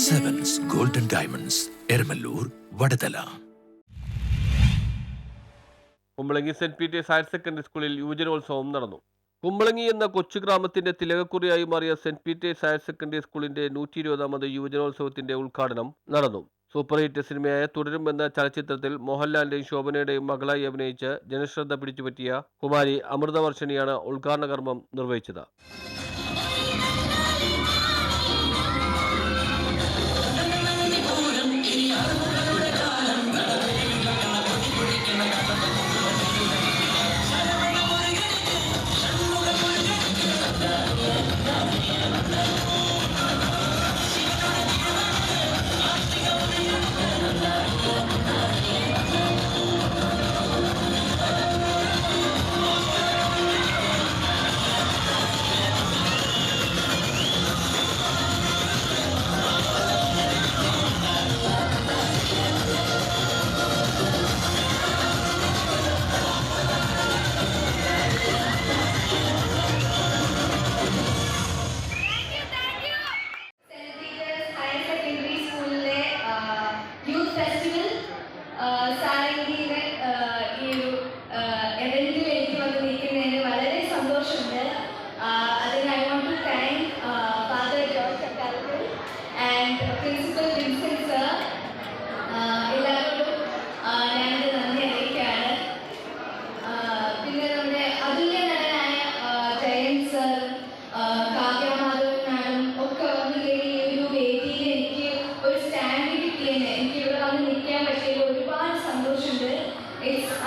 Diamonds Eramalloor Vadathala Kumbalangi Saint Peter's higher secondary സ്കൂളിൽ യുവജനോത്സവം നടന്നു. കുമ്പളങ്ങി എന്ന കൊച്ചു ഗ്രാമത്തിന്റെ തിലകക്കുറിയായി മാറിയ സെന്റ് പീറ്റേഴ്സ് ഹയർ സെക്കൻഡറി സ്കൂളിന്റെ നൂറ്റി ഇരുപതാമത് യുവജനോത്സവത്തിന്റെ ഉദ്ഘാടനം നടന്നു. സൂപ്പർ ഹിറ്റ് സിനിമയായ തുടരും എന്ന ചലച്ചിത്രത്തിൽ മോഹൻലാലിന്റെയും ശോഭനയുടെയും മകളായി അഭിനയിച്ച് ജനശ്രദ്ധ പിടിച്ചുപറ്റിയ കുമാരി അമൃതവർഷിണിയാണ് ഉദ്ഘാടന കർമ്മം നിർവഹിച്ചത്.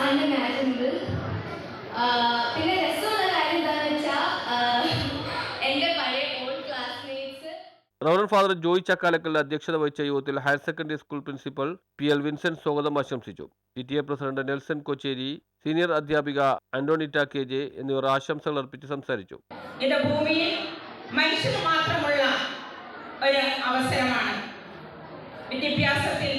ഇറ്റ്സ് അൺഇമാജിനബിൾ പിന്നെ രസമുള്ള കാര്യം എന്താണെന്ന് വെച്ചാൽ എന്റെ പഴയ old classmates reverend father Joy ചക്കാലക്കലിന്റെ അധ്യക്ഷത വഹിച്ച യോഗത്തിൽ higher secondary school principal P L Vincent സ്വാഗതം ആശംസിച്ചു. P T A president Nelson Kochery senior അധ്യാപിക ആന്റോണിറ്റ കെ ജെ എന്നിവർ ആശംസകൾ അർപ്പിച്ച് സംസാരിച്ചു. ഇത് ഭൂമിയിൽ മനുഷ്യന് മാത്രമുള്ള ഒരു അവസരമാണ് വിദ്യാഭ്യാസത്തിൽ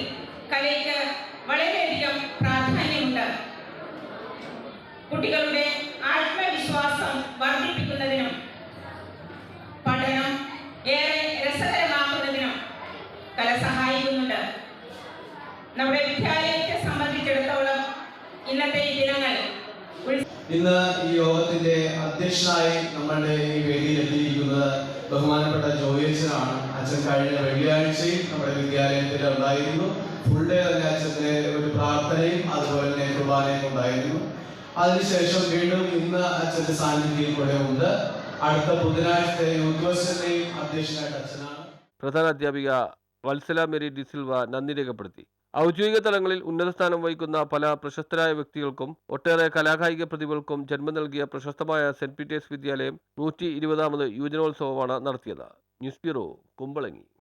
കല സഹായിക്കുന്നുണ്ട്. നമ്മുടെ വിദ്യാലയത്തെ സംബന്ധിച്ചിടത്തോളം ഇന്നത്തെ ഈ ദിനങ്ങൾ ഇന്ന് ഈ യോഗത്തിന്റെ അധ്യക്ഷനായി നമ്മളുടെ ഈ വേദിയിൽ എത്തിയിരിക്കുന്നത് ബഹുമാനപ്പെട്ട ജോയിച്ചനാണ് അച്ഛൻ കഴിഞ്ഞ വെള്ളിയാഴ്ചയും നമ്മുടെ വിദ്യാലയത്തിൽ ഉണ്ടായിരുന്നു. ഫുൾ ഡേ തന്നെ അച്ഛന്റെ ഒരു പ്രാർത്ഥനയും അതുപോലെ തന്നെ കുർബാനയും ഉണ്ടായിരുന്നു. അതിനുശേഷം വീണ്ടും ഇന്ന് അച്ഛന്റെ സാന്നിധ്യം കൂടെ ഉണ്ട്. അടുത്ത ബുധനാഴ്ചത്തെ യൂത്ത് അധ്യക്ഷനായിട്ട് അച്ഛനാണ്. പ്രധാന അധ്യാപിക വത്സല മെരി ഡിസിൽവ നന്ദി രേഖപ്പെടുത്തി. ഔദ്യോഗിക തലങ്ങളിൽ ഉന്നത സ്ഥാനം വഹിക്കുന്ന പല പ്രശസ്തരായ വ്യക്തികൾക്കും ഒട്ടേറെ കലാകായിക പ്രതിഭകൾക്കും ജന്മം നൽകിയ പ്രശസ്തമായ സെന്റ് പീറ്റേഴ്സ് വിദ്യാലയം നൂറ്റി ഇരുപതാമത് യുവജനോത്സവമാണ് നടത്തിയത്. News bureau Kumbalangi.